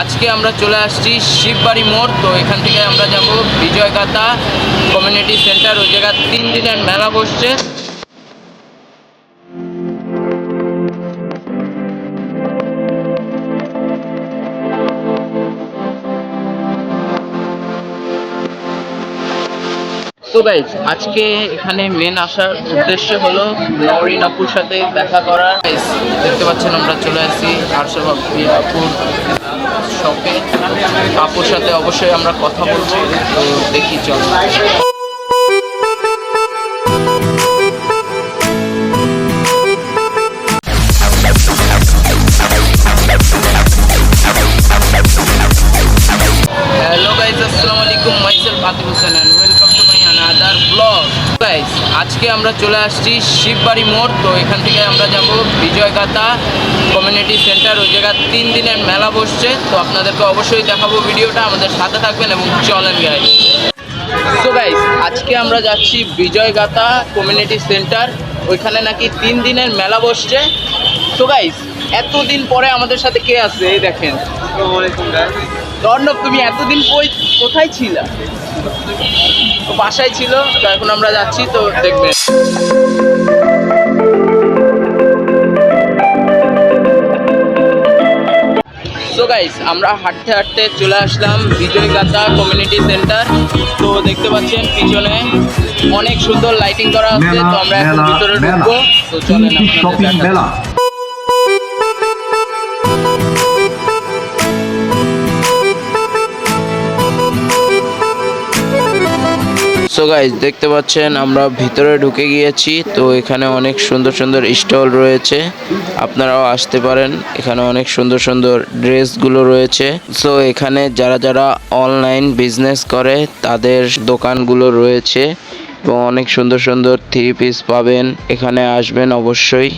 আজকে আমরা চলে আসছি শিববাড়ি মোড়, তো এখান থেকে আমরা যাব কাতা কমিউনিটি সেন্টার, ওই জায়গায় তিন দিনের মেলা বসছে। তো গাইজ আজকে এখানে মেন আসার উদ্দেশ্য হলো নরিন আপুর সাথে দেখা করা। Guys, দেখতে পাচ্ছেন আমরা চলে আসি আরশাব আপুর শপে আপুর সাথে অবশ্যই আমরা কথা বলব তো দেখি চল। আমরা চলে আসছি শিববাড়ি মোড় তো এখান থেকে আমরা যাব বিজয়গাথা কমিউনিটি সেন্টার। ওই জায়গায় তিন দিনের মেলা বসছে তো আপনাদেরকে অবশ্যই দেখাবো ভিডিওটা আমাদের সাথে থাকবেন এবং চলেন গাইজ। তো গাইজ আজকে আমরা যাচ্ছি বিজয়গাথা কমিউনিটি সেন্টার ওইখানে নাকি তিন দিনের মেলা বসছে। তো গাইজ এতদিন পরে আমাদের সাথে কে আছে? এই দেখেন। অর্ণব তুমি এতদিন কই কোথায় ছিলা? তো বাসায় ছিল তো এখন আমরা যাচ্ছি তো দেখবেন সো গাইস আমরা হাঁটতে হাঁটতে চলে আসলাম বিজয় গাথা কমিউনিটি সেন্টার তো দেখতে পাচ্ছেন পিছনে অনেক সুন্দর লাইটিং করা আছে তো আমরা এখন ভিতরে ঢুকবো। তো চলেন আপনাদের সো গাইজ দেখতে পাচ্ছেন, আমরা ভিতরে ঢুকে গিয়েছি। তো এখানে অনেক সুন্দর সুন্দর স্টল রয়েছে। আপনারাও আসতে পারেন। এখানে অনেক সুন্দর সুন্দর ড্রেসগুলো রয়েছে। সো এখানে যারা যারা অনলাইন বিজনেস করে, তাদের দোকানগুলো রয়েছে। এবং অনেক সুন্দর সুন্দর থ্রি পিস পাবেন। এখানে আসবেন অবশ্যই।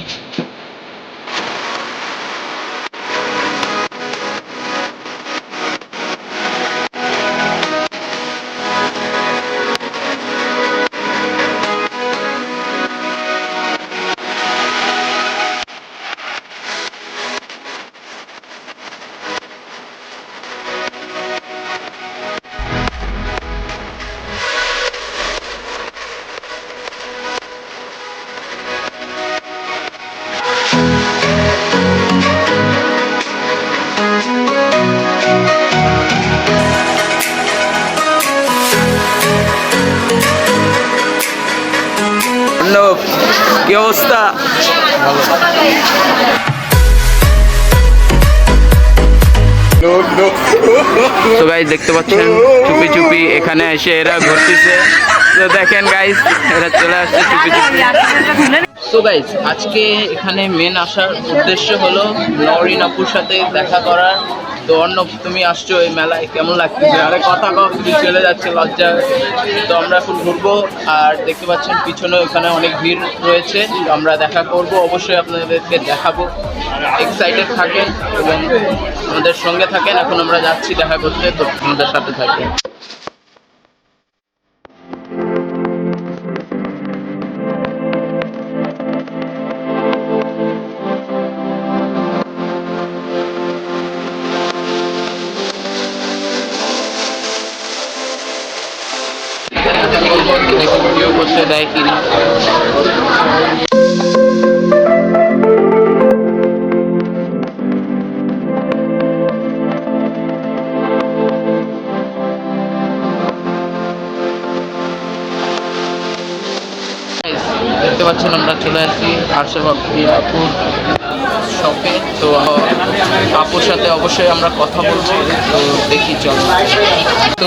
কি অবস্থা? তো গাইজ দেখতে পাচ্ছেন, চুপি চুপি এখানে এসে এরা ঘুরতেছে। তো দেখেন গাইজ এরা চলে আসছে চুপি চুপি। তো গাইজ আজকে এখানে মেন আসার উদ্দেশ্য হলো নরিন আপুর সাথে দেখা করার। তো অর্ণব তুমি আসছো এই মেলায় কেমন লাগছে? আরে কথা কও তুমি চলে যাচ্ছে লজ্জা তো আমরা এখন ঘুরবো আর দেখতে পাচ্ছেন পিছনে এখানে অনেক ভিড় রয়েছে। তো আমরা দেখা করব অবশ্যই আপনাদেরকে দেখাবো। এক্সাইটেড থাকেন এবং আমাদের সঙ্গে থাকেন। এখন আমরা যাচ্ছি দেখা করতে তো আমাদের সাথে থাকেন। দেয় কিনা। দেখতে পাচ্ছেন, আমরা চলে আসছি আরশাব আপুর শপে। তো আপুর সাথে অবশ্যই আমরা কথা বলব। তো, দেখি, চল। তো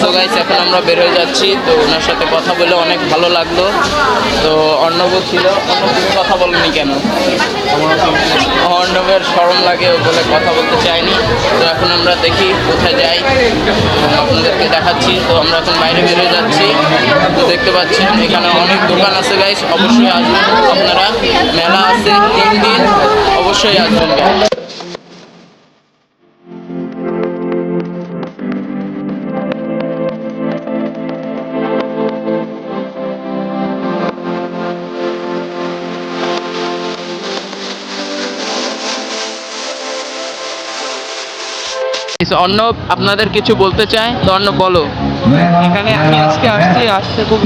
তো গাইস এখন আমরা বের হয়ে যাচ্ছি। তো ওনার সাথে কথা বলে অনেক ভালো লাগল। তো অর্ণব ছিল। অর্ণব কথা বলেনি কেন? অর্ণবের সরম লাগে বলে কথা বলতে চাইনি তো এখন আমরা দেখি কোথায় যাই। আপনাদেরকে দেখাচ্ছি। তো আমরা এখন বাইরে বের হয়ে যাচ্ছি। তো দেখতে পাচ্ছেন, এখানে অনেক দোকান আছে গাইস অবশ্যই আসবেন। আপনারা, মেলা আছে, তিন দিন অবশ্যই আসবেন guys। কিছু অর্ণব আপনাদের কিছু বলতে চায়? তো অর্ণব বলো। এখানে আমি আজকে আসছি আসছে খুব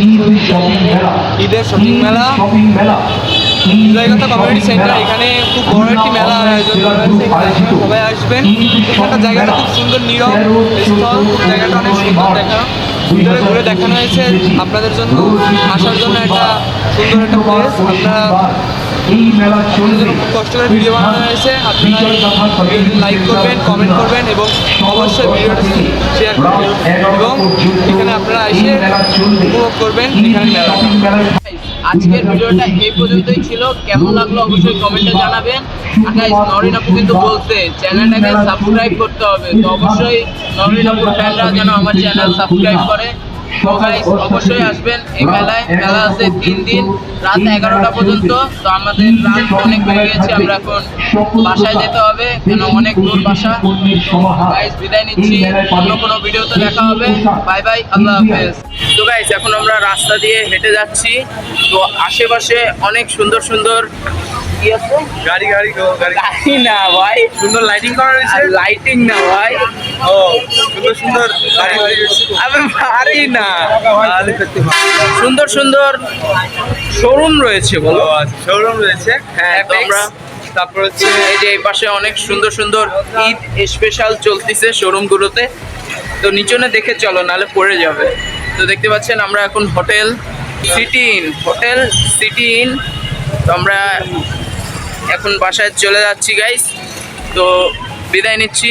ঈদের শপিং মেলা। বিজয়গত কমিউনিটি সেন্টার এখানে খুব বড় একটি মেলা আয়োজন করা হয়েছে সবাই আসবেন। এখানকার জায়গাটা খুব সুন্দর, নীরব স্থল জায়গাটা অনেক সুন্দর দেখা। ভিতরে ঘুরে দেখানো হয়েছে। আপনাদের জন্য আসার জন্য একটা সুন্দর একটা প্লেস আপনারা এই মেলা চলবে। কষ্ট করে ভিডিও বানানো হয়েছে। আপনারা লাইক করবেন কমেন্ট করবেন এবং অবশ্যই ভিডিওটা শেয়ার করবেন। এবং এখানে আপনারা এসে উপভোগ করবেন এখানে মেলাটা। আজকের ভিডিওটা এই পর্যন্তই ছিল। কেমন লাগল অবশ্যই কমেন্টে জানাবেন। আর গাইস নরিন আপু কিন্তু বলছে চ্যানেলটাকে সাবস্ক্রাইব করতে হবে। তো অবশ্যই নরিন আপুর ফ্যানরা যেন আমার চ্যানেল সাবস্ক্রাইব করে। তো অবশ্যই আসবেন। এই মেলায় মেলা আছে তিন দিন রাত এগারোটা পর্যন্ত। তো আমাদের রাত অনেক বেড়ে গেছে আমরা এখন বাসায় যেতে হবে কেন অনেক দূর বাসা। গাইস বিদায় নিচ্ছি। অন্য কোনো ভিডিওতে দেখা হবে। বাই বাই আল্লাহ হাফেজ। তো গাইস এখন আমরা রাস্তা দিয়ে হেঁটে যাচ্ছি। তো আশেপাশে অনেক সুন্দর সুন্দর কি আছে? গাড়ি গাড়ি গাড়ি। না ভাই। সুন্দর লাইটিং করা লাইটিং না ভাই। ও সুন্দর সুন্দর। আমি না। সুন্দর সুন্দর শোরুম রয়েছে বলো। শোরুম রয়েছে। হ্যাঁ, তো আমরা- তারপর হচ্ছে এই যে এই পাশে অনেক সুন্দর সুন্দর ঈদ স্পেশাল চলতেছে শোরুমগুলোতে তো নিচনে দেখে চলো নাহলে পড়ে যাবে। তো দেখতে পাচ্ছেন আমরা এখন hotel city inn hotel city inn তো আমরা এখন বাসায় চলে যাচ্ছি গাইস তো বিদায় নিচ্ছি।